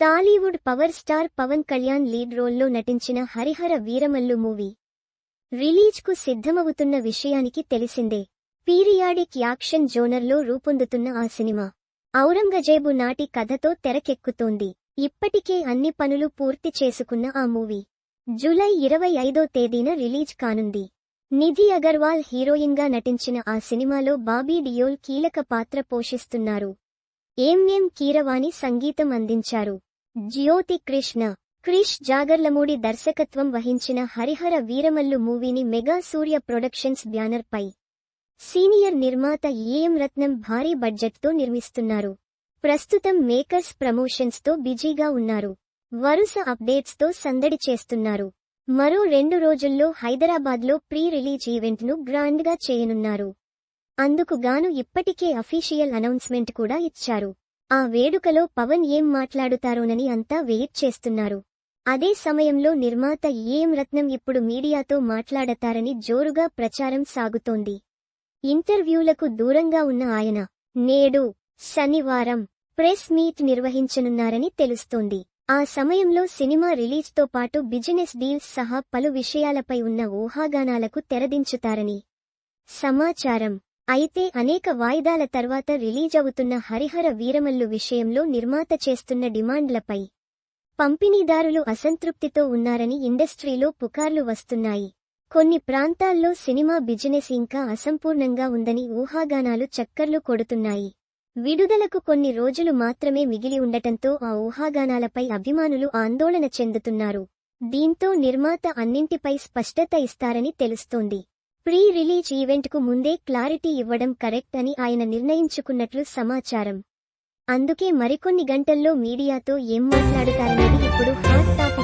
Tollywood power star Pawan Kalyan lead రోల్లో నటించిన Harihara Veeramallu movie రిలీజ్కు సిద్ధమవుతున్న విషయానికి తెలిసిందే. పీరియాడిక్ యాక్షన్ జోనర్లో రూపొందుతున్న ఆ సినిమా ఔరంగజేబు నాటి కథతో తెరకెక్కుతోంది. ఇప్పటికే అన్ని పనులు పూర్తి చేసుకున్న ఆ మూవీ జూలై ఇరవై ఐదో తేదీన రిలీజ్ కానుంది. నిధి అగర్వాల్ హీరోయిన్గా నటించిన ఆ సినిమాలో బాబీ డియోల్ కీలక పాత్ర పోషిస్తున్నారు. ఎంఎం కీరవాణి సంగీతం అందించారు? జ్యోతి కృష్ణ. క్రిష్ జాగర్లమూడి దర్శకత్వం వహించిన హరిహర వీరమల్లు మూవీని మెగా సూర్య ప్రొడక్షన్స్ బ్యానర్ పై. సీనియర్ నిర్మాత ఏఎం రత్నం భారీ బడ్జెట్తో నిర్మిస్తున్నారు. ప్రస్తుతం మేకర్స్ ప్రమోషన్స్తో బిజీగా ఉన్నారు. వరుస అప్డేట్స్తో సందడి చేస్తున్నారు. మరో రెండు రోజుల్లో హైదరాబాద్లో ప్రీ రిలీజ్ ఈవెంట్ను గ్రాండ్గా చేయనున్నారు. అందుకుగాను ఇప్పటికే అఫీషియల్ అనౌన్స్మెంట్ కూడా ఇచ్చారు. ఆ వేడుకలో పవన్ ఏం మాట్లాడుతారోనని అంతా వెయిట్ చేస్తున్నారు. అదే సమయంలో నిర్మాత ఏఎం రత్నం ఇప్పుడు మీడియాతో మాట్లాడతారని జోరుగా ప్రచారం సాగుతోంది. ఇంటర్వ్యూలకు దూరంగా ఉన్న ఆయన నేడు శనివారం ప్రెస్ మీట్ నిర్వహించనున్నారని తెలుస్తోంది. ఆ సమయంలో సినిమా రిలీజ్తో పాటు బిజినెస్ డీల్స్ సహా పలు విషయాలపై ఉన్న ఊహాగానాలకు తెరదించుతారని సమాచారం. అయితే అనేక వాయిదాల తర్వాత రిలీజ్ అవుతున్న హరిహర వీరమల్లు విషయంలో నిర్మాత చేస్తున్న డిమాండ్లపై పంపిణీదారులు అసంతృప్తితో ఉన్నారని ఇండస్ట్రీలో పుకార్లు వస్తున్నాయి. కొన్ని ప్రాంతాల్లో సినిమా బిజినెస్ ఇంకా అసంపూర్ణంగా ఉందని ఊహాగానాలు చక్కర్లు కొడుతున్నాయి. విడుదలకు కొన్ని రోజులు మాత్రమే మిగిలి ఉండటంతో ఆ ఊహాగానాలపై అభిమానులు ఆందోళన చెందుతున్నారు. దీంతో నిర్మాత అన్నింటిపై స్పష్టత ఇస్తారని తెలుస్తోంది. ప్రీ రిలీజ్ ఈవెంట్కు ముందే క్లారిటీ ఇవ్వడం కరెక్ట్ అని ఆయన నిర్ణయించుకున్నట్లు సమాచారం. అందుకే మరికొన్ని గంటల్లో మీడియాతో ఏం మాట్లాడుతారనేది ఇప్పుడు హాట్ టాపిక్.